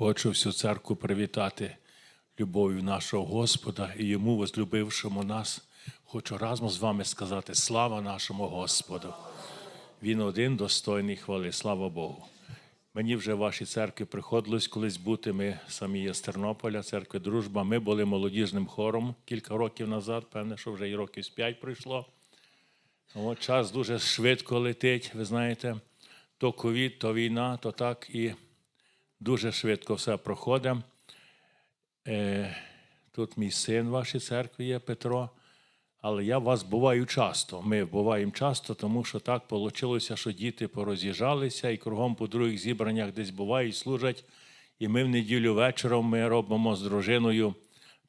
Хочу всю церкву привітати любов'ю нашого Господа і йому, возлюбившому нас. Хочу разом з вами сказати слава нашому Господу. Він один достойний хвали, слава Богу. Мені вже в вашій церкві приходилось колись бути. Ми самі є з Тернополя, церкви Дружба. Ми були молодіжним хором кілька років назад, певне, що вже і років з п'ять пройшло. От час дуже швидко летить, ви знаєте, то ковід, то війна, то так і дуже швидко все проходить. Е, тут мій син в вашій церкві є Петро, але я вас буваю часто. Ми буваємо часто, тому що так вийшло, що діти пороз'їжджалися і кругом по других зібраннях десь бувають, служать. І ми в неділю вечором ми робимо з дружиною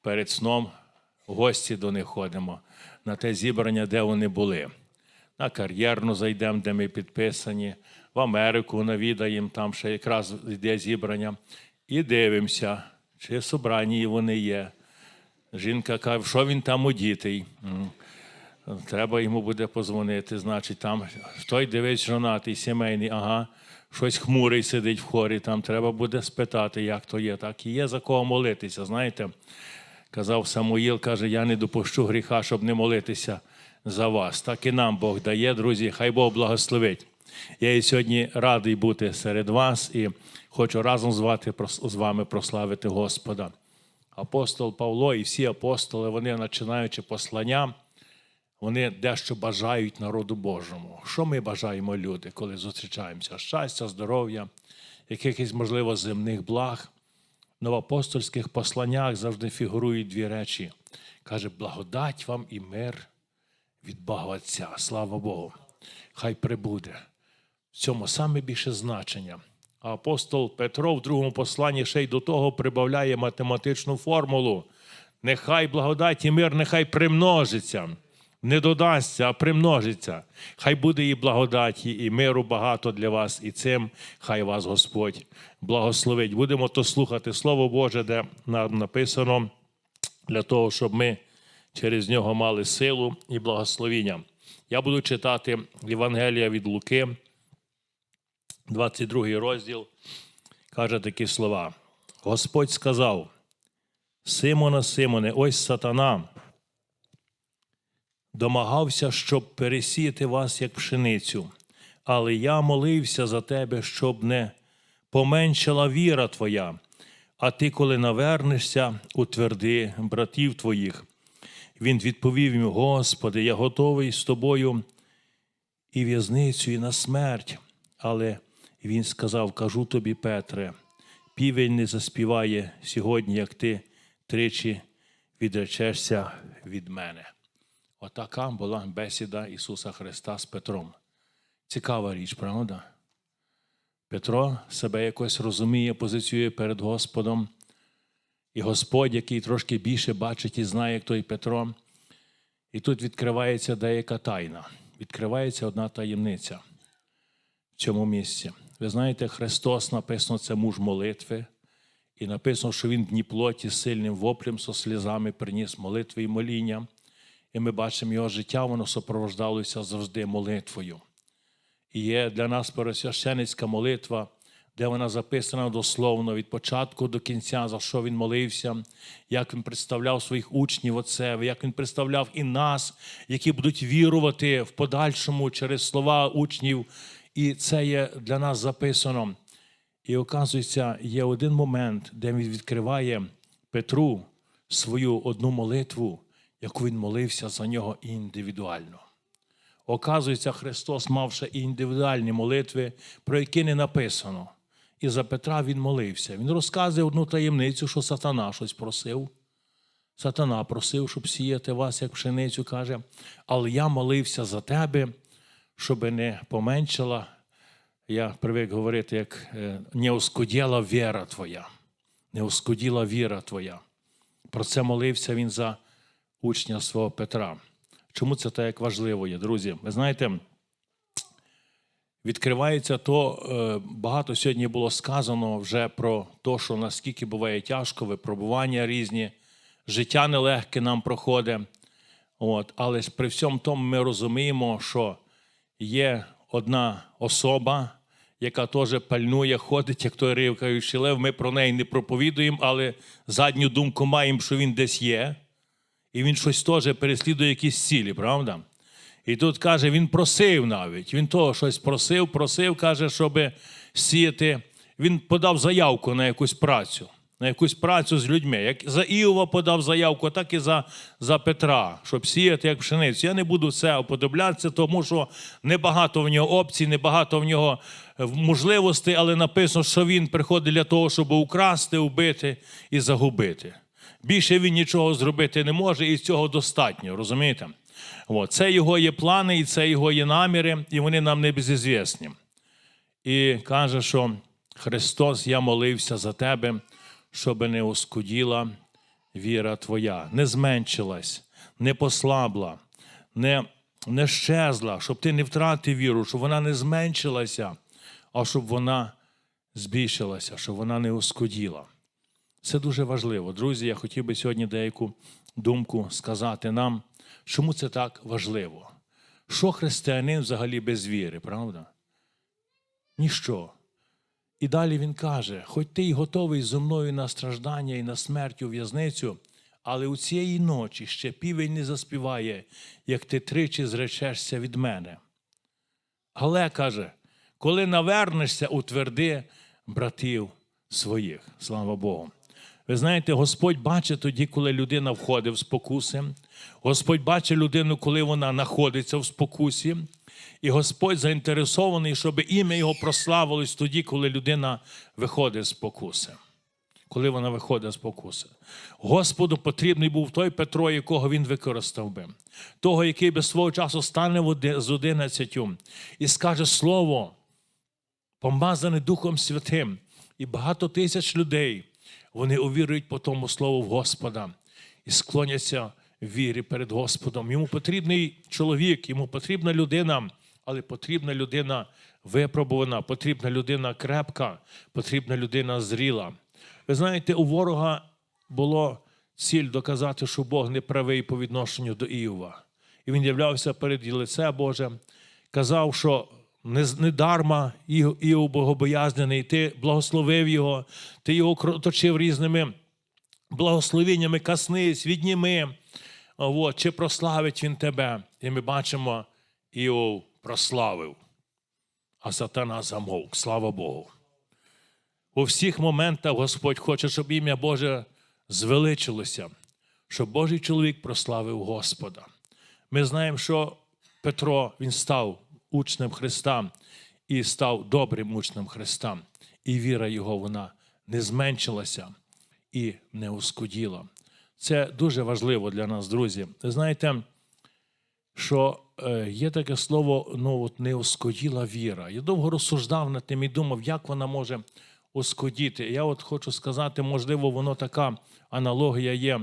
перед сном гості до них ходимо на те зібрання, де вони були. На кар'єрну зайдемо, де ми підписані, в Америку навідаємо, там ще якраз йде зібрання. І дивимося, чи в собранні вони є. Жінка каже, що він там одітий. Треба йому буде позвонити. Значить, там той дивись, жонатий, сімейний, ага, щось хмурий сидить в хорі, там треба буде спитати, як то є. Так і є за кого молитися. Знаєте, казав Самуїл, каже, я не допущу гріха, щоб не молитися за вас. Так і нам Бог дає, друзі, хай Бог благословить. Я і сьогодні радий бути серед вас і хочу разом з вами- прославити Господа. Апостол Павло і всі апостоли, вони, починаючи послання, вони дещо бажають народу Божому. Що ми бажаємо люди, коли зустрічаємося? Щастя, здоров'я, якихось, можливо, земних благ. Но в апостольських посланнях завжди фігурують дві речі. Каже, благодать вам і мир від Бога Отця. Слава Богу. Хай прибуде. В цьому саме більше значення. А апостол Петро в другому посланні ще й до того прибавляє математичну формулу. Нехай благодать і мир, нехай примножиться. Не додасться, а примножиться. Хай буде і благодаті, і миру багато для вас, і цим хай вас Господь благословить. Будемо то слухати Слово Боже, де нам написано для того, щоб ми через нього мали силу і благословіння. Я буду читати Євангелія від Луки, 22 розділ, каже такі слова. Господь сказав: Симона, Симоне, ось сатана домагався, щоб пересіяти вас, як пшеницю, але я молився за тебе, щоб не поменшала віра твоя, а ти, коли навернешся, утверди братів твоїх. Він відповів йому: Господи, я готовий з тобою і в'язницю, і на смерть. Але він сказав: Кажу тобі, Петре, півень не заспіває сьогодні, як ти тричі відречешся від мене. Отака була бесіда Ісуса Христа з Петром. Цікава річ, правда? Петро себе якось розуміє, позиціює перед Господом. І Господь, який трошки більше бачить і знає, як той Петро. І тут відкривається деяка тайна, відкривається одна таємниця в цьому місці. Ви знаєте, Христос написано, це муж молитви, і написано, що Він в дні плоті сильним воплем, со слізами приніс молитви і моління. І ми бачимо його життя, воно супровождалося завжди молитвою. І є для нас пересвященицька молитва, де вона записана дословно від початку до кінця, за що він молився, як він представляв своїх учнів отцеві, як він представляв і нас, які будуть вірувати в подальшому через слова учнів. І це є для нас записано. І оказується, є один момент, де він відкриває Петру свою одну молитву, яку він молився за нього індивідуально. Оказується, Христос мав ще і індивідуальні молитви, про які не написано. І за Петра він молився. Він розказує одну таємницю, що сатана щось просив. Сатана просив, щоб сіяти вас, як пшеницю, каже, але я молився за тебе, щоб не поменшала, я привик говорити, як е, не оскуділа віра твоя. Не оскуділа віра твоя. Про це молився він за учня свого Петра. Чому це так важливо є, друзі? Ви знаєте, відкривається то, е, багато сьогодні було сказано вже про те, що наскільки буває тяжко, випробування різні, життя нелегке нам проходить. От, але при всьому тому ми розуміємо, що є одна особа, яка теж пальнує, ходить, як той ривкаючий лев. Ми про неї не проповідуємо, але задню думку маємо, що він десь є, і він щось теж переслідує якісь цілі, правда? І тут каже, він просив навіть. Він того щось просив, просив, каже, щоб сіяти. Він подав заявку на якусь працю, на якусь працю з людьми. Як за Іова подав заявку, так і за, за Петра, щоб сіяти як пшеницю. Я не буду це уподоблятися, тому що небагато в нього опцій, небагато в нього е, можливостей, але написано, що він приходить для того, щоб украсти, убити і загубити. Більше він нічого зробити не може, і цього достатньо, розумієте? От. Це його є плани, і це його є наміри, і вони нам не безізвісні. І каже, що Христос, я молився за тебе, щоб не оскуділа віра твоя, не зменшилась, не послабла, не, не щезла, щоб ти не втратив віру, щоб вона не зменшилася, а щоб вона збільшилася, щоб вона не оскуділа. Це дуже важливо. Друзі, я хотів би сьогодні деяку думку сказати нам, чому це так важливо. Що християнин взагалі без віри, правда? Ніщо. І далі він каже: хоч ти й готовий зо мною на страждання і на смерть у в'язницю, але у цієї ночі ще півень не заспіває, як ти тричі зречешся від мене. Але каже, коли навернешся, утверди братів своїх. Слава Богу. Ви знаєте, Господь бачить тоді, коли людина входить в спокуси. Господь бачить людину, коли вона знаходиться в спокусі. І Господь заінтересований, щоб ім'я його прославилось тоді, коли людина виходить з спокуси. Коли вона виходить з спокуси. Господу потрібний був той Петро, якого він використав би, того, який без свого часу стане з одинадцятю і скаже слово, помазане Духом Святим, і багато тисяч людей вони увірують по тому слову в Господа і склоняться вірі перед Господом. Йому потрібний чоловік, йому потрібна людина, але потрібна людина випробувана, потрібна людина крепка, потрібна людина зріла. Ви знаєте, у ворога було ціль доказати, що Бог не правий по відношенню до Іова. І він являвся перед лице Боже, казав, що не, з- дарма Іов богобоязнений, ти благословив його, ти його оточив різними благословеннями, каснись, відніми. От, чи прославить він тебе? І ми бачимо, Іов прославив, а сатана замовк. Слава Богу. У всіх моментах Господь хоче, щоб ім'я Боже звеличилося, щоб Божий чоловік прославив Господа. Ми знаємо, що Петро він став учнем Христа і став добрим учнем Христа. І віра його вона не зменшилася і не оскуділа. Це дуже важливо для нас, друзі. Ви знаєте, що е, є таке слово, ну от не оскоділа віра. Я довго розсуждав над тим і думав, як вона може оскодіти. Я от хочу сказати, можливо, воно така аналогія є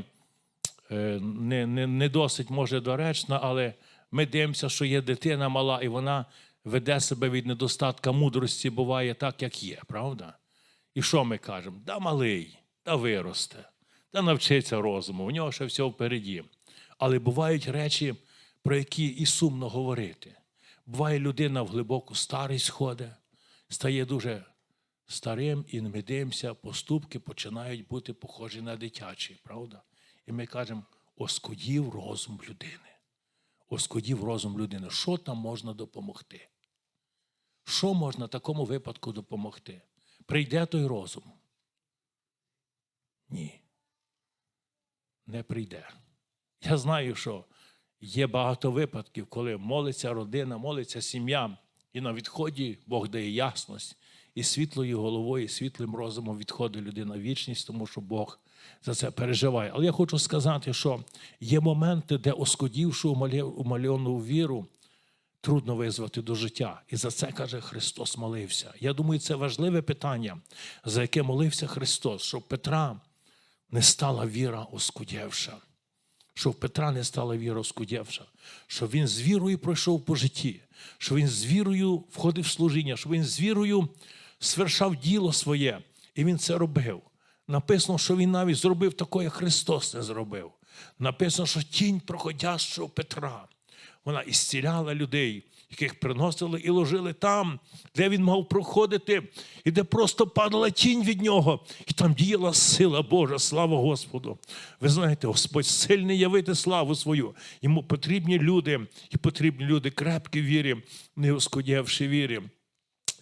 е, не, не, не досить може доречна, але ми дивимося, що є дитина мала, і вона веде себе від недостатка мудрості, буває так, як є, правда? І що ми кажемо? Да малий, да виросте, да навчиться розуму, в нього ще все впереді. Але бувають речі, про які і сумно говорити. Буває, людина в глибоку старість сходить, стає дуже старим, і ми дивимося, поступки починають бути похожі на дитячі, правда? І ми кажемо, оскудів розум людини. Оскудів розум людини. Що там можна допомогти? Що можна такому випадку допомогти? Прийде той розум? Ні. Не прийде. Я знаю, що є багато випадків, коли молиться родина, молиться сім'я, і на відході Бог дає ясність, і світлою головою, і світлим розумом відходить людина в вічність, тому що Бог за це переживає. Але я хочу сказати, що є моменти, де оскодівши умальовану віру, трудно визвати до життя. І за це каже Христос молився. Я думаю, це важливе питання, за яке молився Христос, щоб Петра не стала віра оскудівша. Що в Петра не стала віра оскудівша, що він з вірою пройшов по житті, що він з вірою входив в служіння, що він з вірою свершав діло своє, і він це робив. Написано, що він навіть зробив таке, як Христос не зробив. Написано, що тінь проходящого Петра, вона ісціляла людей, яких приносили і ложили там, де він мав проходити, і де просто падала тінь від нього, і там діяла сила Божа, слава Господу. Ви знаєте, Господь сильний явити славу свою. Йому потрібні люди, і потрібні люди крепкі вірі, не оскудівши вірі.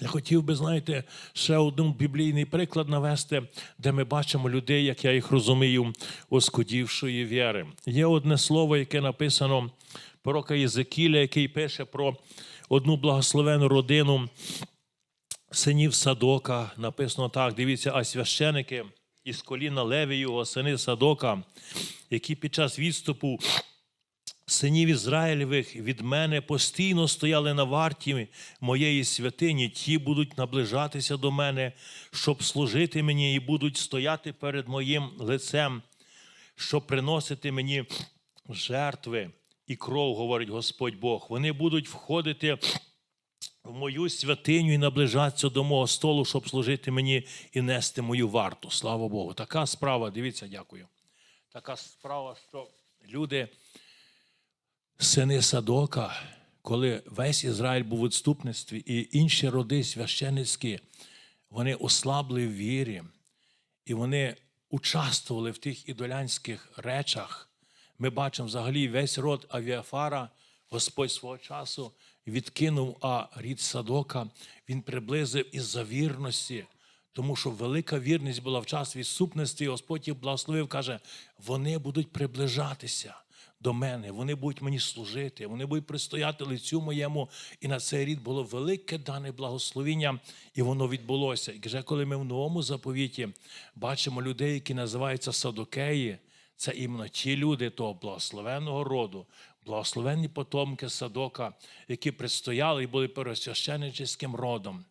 Я хотів би, знаєте, ще один біблійний приклад навести, де ми бачимо людей, як я їх розумію, оскудівшої віри. Є одне слово, яке написано пророка Єзекіля, який пише про одну благословену родину синів Садока. Написано так: дивіться, а священики із коліна Левію, сини Садока, які під час відступу синів Ізраїлевих від мене постійно стояли на варті моєї святині, ті будуть наближатися до мене, щоб служити мені, і будуть стояти перед моїм лицем, щоб приносити мені жертви і кров, говорить Господь Бог. Вони будуть входити в мою святиню і наближатися до мого столу, щоб служити мені і нести мою варту. Слава Богу. Така справа, дивіться, дякую. Така справа, що люди сини Садока, коли весь Ізраїль був у відступництві, і інші роди священицькі, вони ослабли в вірі, і вони участвували в тих ідолянських речах. Ми бачимо взагалі весь род Авіафара, Господь свого часу відкинув, а рід Садока він приблизив із-за вірності. Тому що велика вірність була в час відступності, і Господь їх благословив, каже, вони будуть приближатися до мене, вони будуть мені служити, вони будуть пристояти лицю моєму. І на цей рід було велике дане благословіння, і воно відбулося. І вже коли ми в новому заповіті бачимо людей, які називаються садокеї, це іменно ті люди того благословенного роду, благословенні потомки садока, які предстояли і були пересвященническим родом.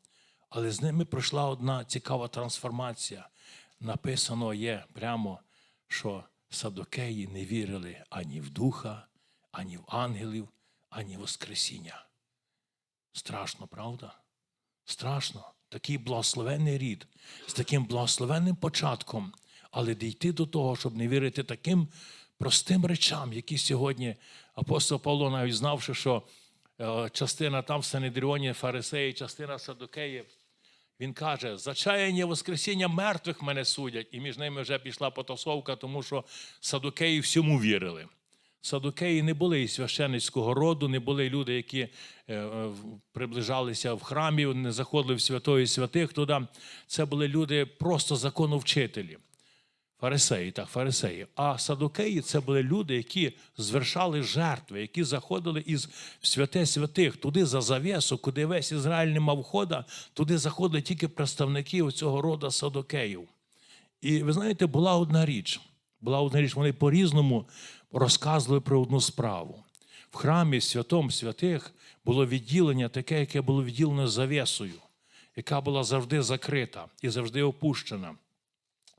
Але з ними пройшла одна цікава трансформація. Написано є прямо, що садокеї не вірили ані в духа, ані в ангелів, ані в Воскресіння. Страшно, правда? Страшно. Такий благословенний рід, з таким благословенним початком, але дійти до того, щоб не вірити таким простим речам, які сьогодні апостол Павло навіть знавши, що е, частина там в Санедріоні фарисеї, частина садокеїв, він каже: за чаяння Воскресіння мертвих мене судять. І між ними вже пішла потасовка, тому що садукеї всьому вірили. Садукеї не були і священницького роду, не були люди, які е, приближалися в храмі, не заходили в святої святих туди. Це були люди просто законовчителі. Фарисеї, так, фарисеї. А садукеї це були люди, які звершали жертви, які заходили із святе святих, туди за завісу, куди весь Ізраїль не мав хода, туди заходили тільки представники цього роду садукеїв. І ви знаєте, була одна річ. Була одна річ, вони по-різному розказували про одну справу. В храмі святом святих було відділення таке, яке було відділено завісою, яка була завжди закрита і завжди опущена.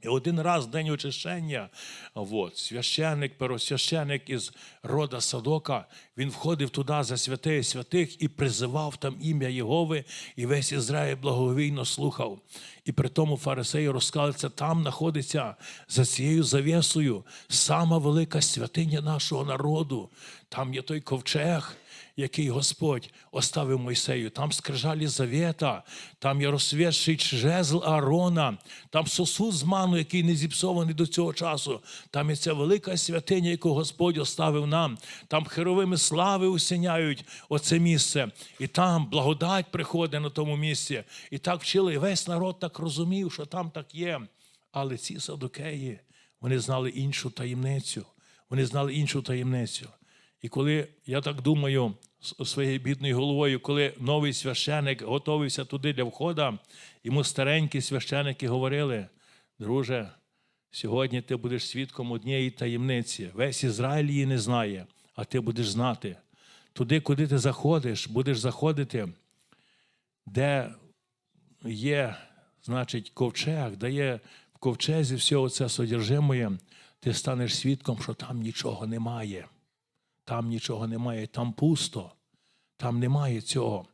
І один раз в день очищення, от, священник, первосвященник із рода Садока, він входив туди за святих святих і призивав там ім'я Єгови, і весь Ізраїль благовійно слухав. І при тому фарисеї це там знаходиться за цією завісою сама велика святиня нашого народу. Там є той ковчег який Господь оставив Мойсею. Там скрижалі завета, там є розсвятший жезл Аарона, там сосуд з ману, який не зіпсований до цього часу. Там є ця велика святиня, яку Господь оставив нам. Там херовими слави усіняють оце місце. І там благодать приходить на тому місці. І так вчили. І весь народ так розумів, що там так є. Але ці садокеї, вони знали іншу таємницю. Вони знали іншу таємницю. І коли я так думаю своєю бідною головою, коли новий священик готовився туди для входу, йому старенькі священики говорили: друже, сьогодні ти будеш свідком однієї таємниці. Весь Ізраїль її не знає, а ти будеш знати. Туди, куди ти заходиш, будеш заходити, де є, значить, ковчег, де є в ковчезі все це содержимоє, ти станеш свідком, що там нічого немає. Там нічого немає, там пусто, там немає цього.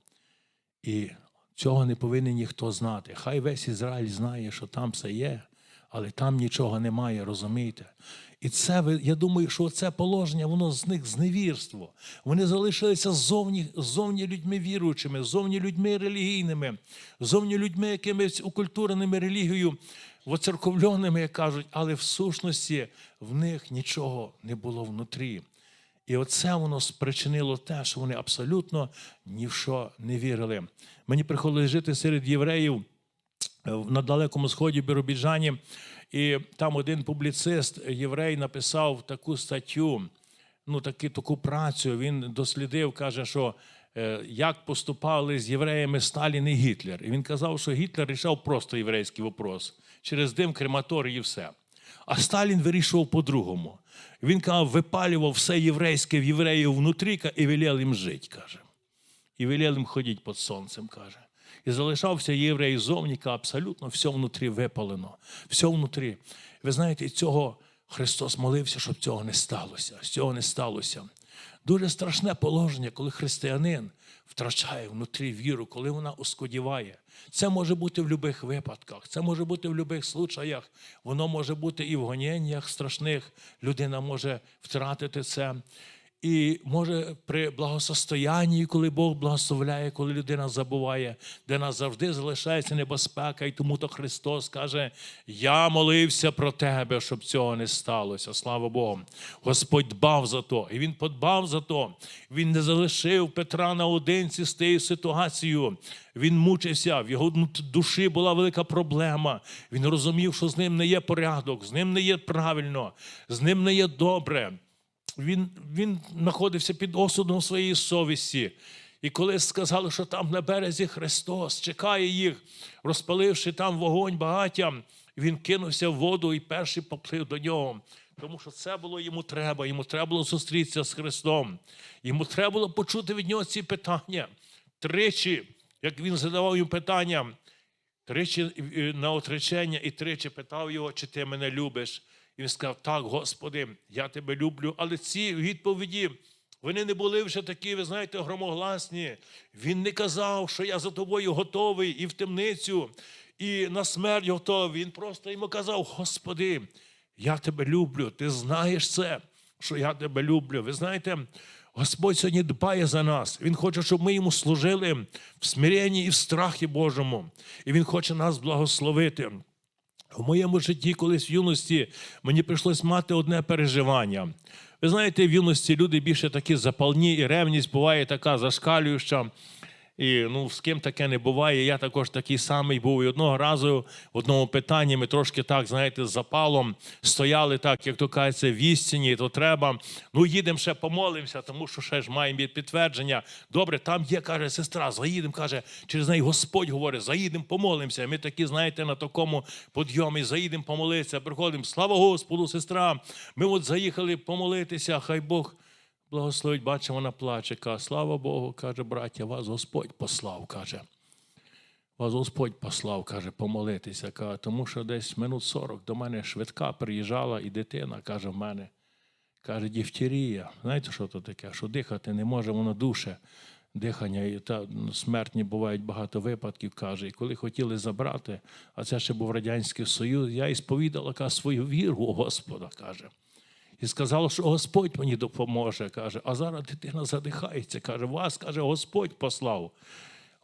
І цього не повинен ніхто знати. Хай весь Ізраїль знає, що там все є, але там нічого немає, розумієте? І це я думаю, що це положення, воно з них зневірство. Вони залишилися зовні, зовні людьми віруючими, зовні людьми релігійними, зовні людьми якимись окультуреними релігією, воцерковленими, як кажуть, але в сущності в них нічого не було внутрі. І оце воно спричинило те, що вони абсолютно ні в що не вірили. Мені приходилось жити серед євреїв е, на Далекому Сході в Біробіджані, і там один публіцист, єврей, написав таку статтю, ну таки, таку працю. Він дослідив, каже, що е, як поступали з євреями Сталін і Гітлер. І він казав, що Гітлер рішав просто єврейський вопрос через дим, крематорій і все. А Сталін вирішував по-другому. Він казав, випалював все єврейське в євреїв внутрі і велів їм жити, каже. І велів їм ходити під сонцем, каже. І залишався єврей зовні, ка абсолютно все внутрі випалено, все внутрі. Ви знаєте, цього Христос молився, щоб цього не сталося. Цього не сталося. Дуже страшне положення, коли християнин втрачає внутрі віру, коли вона оскодіває. Це може бути в будь-яких випадках, це може бути в будь-яких случаях, воно може бути і в гоніннях страшних. Людина може втратити це. І може при благосостоянні, коли Бог благословляє, коли людина забуває, де нас завжди залишається небезпека, і тому то Христос каже: Я молився про тебе, щоб цього не сталося. Слава Богу. Господь дбав за то, і Він подбав за то. Він не залишив Петра наодинці з тією ситуацією. Він мучився, в його душі була велика проблема. Він розумів, що з ним не є порядок, з ним не є правильно, з ним не є добре він, він знаходився під осудом своєї совісті. І коли сказали, що там на березі Христос чекає їх, розпаливши там вогонь багаття, він кинувся в воду і перший поплив до нього. Тому що це було йому треба. Йому треба було зустрітися з Христом. Йому треба було почути від нього ці питання. Тричі, як він задавав йому питання, тричі е, на отречення і тричі питав його, чи ти мене любиш. І він сказав: Так, Господи, я тебе люблю. Але ці відповіді вони не були вже такі, ви знаєте, громогласні. Він не казав, що я за тобою готовий і в темницю, і на смерть готовий. Він просто йому казав: Господи, я тебе люблю. Ти знаєш це, що я тебе люблю. Ви знаєте, Господь сьогодні дбає за нас. Він хоче, щоб ми йому служили в смиренні і в страхі Божому. І Він хоче нас благословити. В моєму житті, колись в юності, мені прийшлось мати одне переживання. Ви знаєте, в юності люди більше такі запальні, і ревність буває така зашкалююча. І ну, з ким таке не буває. Я також такий самий був. І одного разу в одному питанні ми трошки так, знаєте, з запалом стояли так, як то кажеться, в істині, то треба. Ну, їдемо ще помолимося, тому що ще ж маємо підтвердження. Добре, там є, каже, сестра, заїдемо, каже, через неї Господь говорить, заїдемо, помолимося. Ми такі, знаєте, на такому подйомі заїдемо помолитися, приходимо. Слава Господу, сестра. Ми от заїхали помолитися, хай Бог. Благословить, бачимо, вона плаче, каже, слава Богу, каже, браття, вас Господь послав, каже. Вас Господь послав, каже, помолитися, каже, тому що десь минут 40 до мене швидка приїжджала і дитина, каже, в мене, каже, дифтерія. Знаєте, що це таке? Що дихати не може, воно душе. Дихання і та смертні бувають багато випадків, каже. І коли хотіли забрати, а це ще був Радянський Союз, я і сповідала свою віру у Господа, каже. І сказала, що Господь мені допоможе, каже, а зараз дитина задихається. Каже, вас, каже, Господь послав.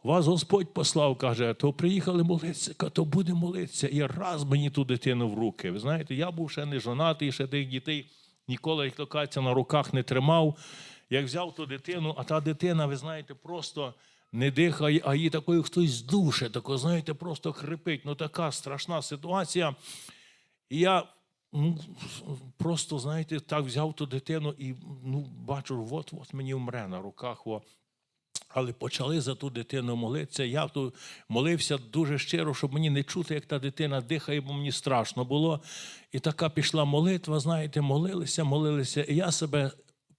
Вас Господь послав, каже, то приїхали молитися, то буде молитися. І раз мені ту дитину в руки. Ви знаєте, я був ще не жонатий, ще тих дітей ніколи, як то кажеться, на руках не тримав. Як взяв ту дитину, а та дитина, ви знаєте, просто не дихає, а її такою хтось душе, тако, знаєте, просто хрипить. Ну така страшна ситуація. І я просто, знаєте, так взяв ту дитину і ну, бачу, от-от мені вмре на руках. О. Але почали за ту дитину молитися. Я тут молився дуже щиро, щоб мені не чути, як та дитина дихає, бо мені страшно було. І така пішла молитва, знаєте, молилися, молилися. І я себе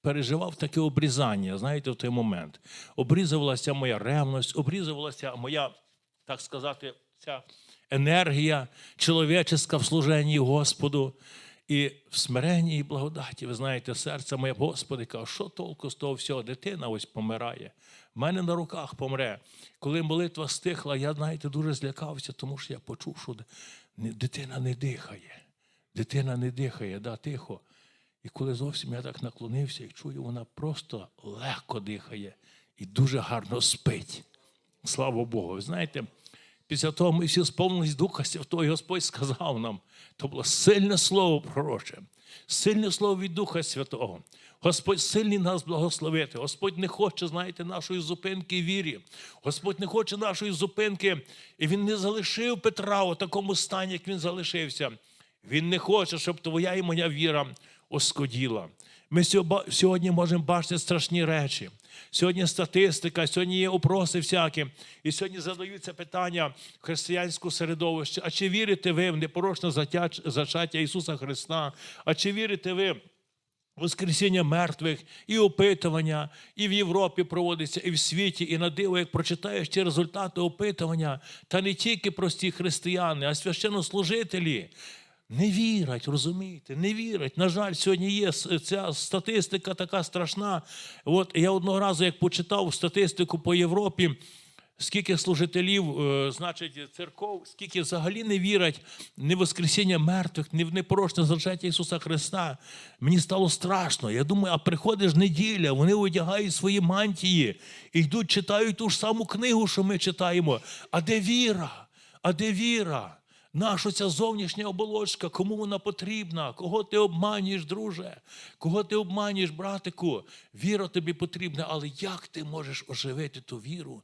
переживав таке обрізання, знаєте, в той момент. Обрізувалася моя ревність, обрізувалася моя, так сказати, ця енергія чоловіческа в служенні Господу. І в смиренні і благодаті, ви знаєте, серце моє, Господи, каже, що толку з того всього? Дитина ось помирає. В мене на руках помре. Коли молитва стихла, я, знаєте, дуже злякався, тому що я почув, що дитина не дихає. Дитина не дихає, да, тихо. І коли зовсім я так наклонився і чую, вона просто легко дихає і дуже гарно спить. Слава Богу. Ви знаєте, після того ми всі сповнились Духа Святого, і Господь сказав нам, то було сильне слово пророче, сильне слово від Духа Святого. Господь сильний нас благословити. Господь не хоче, знаєте, нашої зупинки вірі. Господь не хоче нашої зупинки, і Він не залишив Петра у такому стані, як він залишився. Він не хоче, щоб твоя і моя віра оскоділа. Ми сьогодні можемо бачити страшні речі. Сьогодні статистика, сьогодні є опроси всякі. І сьогодні задаються питання в християнському середовищі. А чи вірите ви в непорочне зачаття Ісуса Христа? А чи вірите ви? Воскресіння мертвих, і опитування, і в Європі проводиться, і в світі, і на диво, як прочитаєш ті результати опитування, та не тільки прості християни, а священнослужителі не вірять, розумієте, не вірять. На жаль, сьогодні є ця статистика така страшна. От я одного разу, як почитав статистику по Європі, скільки служителів, е, значить, церков, скільки взагалі не вірять ні в Воскресіння мертвих, ні в непорочне зачаття Ісуса Христа. Мені стало страшно. Я думаю, а приходиш неділя, вони одягають свої мантії і йдуть, читають ту ж саму книгу, що ми читаємо. А де віра? А де віра? Наша ця зовнішня оболочка, кому вона потрібна? Кого ти обманюєш, друже? Кого ти обманюєш, братику? Віра тобі потрібна, але як ти можеш оживити ту віру,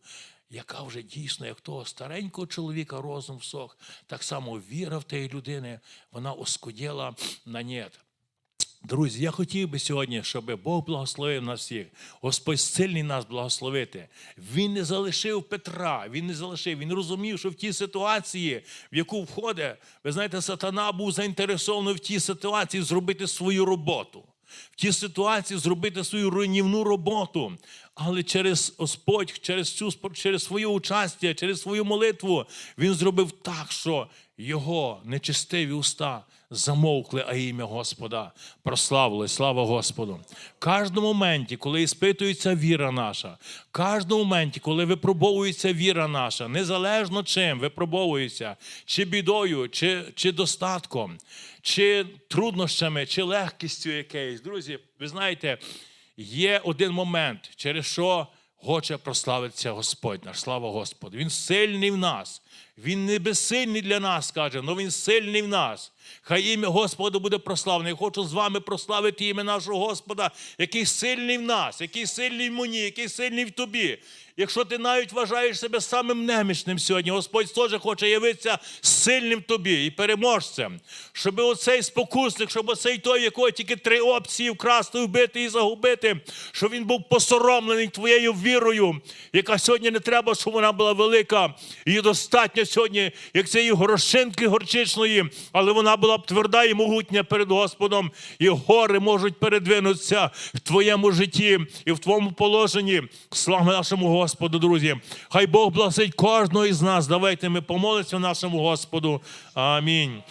яка вже дійсно, як того старенького чоловіка розум всох, так само віра в тієї людини, вона оскуділа на нет. Друзі, я хотів би сьогодні, щоб Бог благословив нас всіх. Господь сильний нас благословити. Він не залишив Петра, він не залишив. Він розумів, що в тій ситуації, в яку входить, ви знаєте, сатана був заінтересований в тій ситуації зробити свою роботу. В тій ситуації зробити свою руйнівну роботу. Але через Господь, через цю через своє участя, через свою молитву, він зробив так, що його нечистиві уста замовкли, а ім'я Господа прославили. Слава Господу. В кожному моменті, коли іспитується віра наша, в кожному моменті, коли випробовується віра наша, незалежно чим випробовується, чи бідою, чи, чи достатком, чи труднощами, чи легкістю якоюсь. Друзі, ви знаєте, є один момент, через що хоче прославитися Господь наш. Слава Господу. Він сильний в нас. Він не безсильний для нас, каже, але він сильний в нас. Хай ім'я Господа буде прославлене. Я хочу з вами прославити ім'я нашого Господа, який сильний в нас, який сильний в мені, який сильний в тобі. Якщо ти навіть вважаєш себе самим немічним сьогодні, Господь теж хоче явитися сильним тобі і переможцем. Щоб оцей спокусник, щоб оцей той, якого тільки три опції вкрасти, вбити і загубити, щоб він був посоромлений твоєю вірою, яка сьогодні не треба, щоб вона була велика. Її достатньо сьогодні, як цієї горошинки горчичної, але вона була б тверда і могутня перед Господом. І гори можуть передвинутися в твоєму житті і в твоєму положенні. Слава нашому Господу, друзі. Хай Бог благословить кожного із нас. Давайте ми помолимося нашому Господу. Амінь.